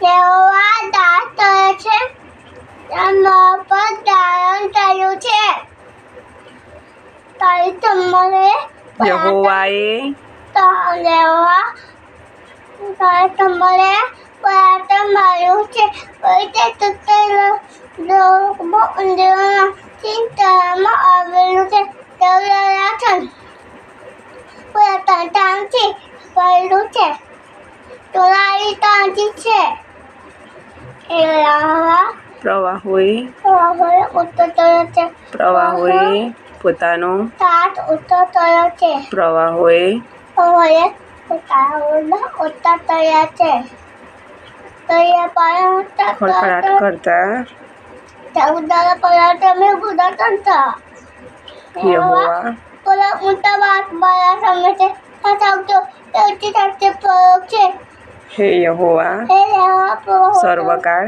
તેવા દાંત કરે છે તેના પર ધારણ થયું છે તારી તમારે યહોવાએ લેવા તારે તમારે પરાઠા માર્યું છે પછી તે તત્વમાં ઉંદરોના ચિંતામાં આવેલું છે તેવડા છે પરાઠા ટાંકી પડેલું છે તોલારી ટાંકી છે એવા પ્રવાહોએ પ્રવાહોએ પોતાનો પ્રવાહોએ ખડખડાટ કરતા. યહોવા. મોટા વાત મારા સામે છે સૌથી સાથે પ્રયોગ છે હે યહોવા સર્વકાળ.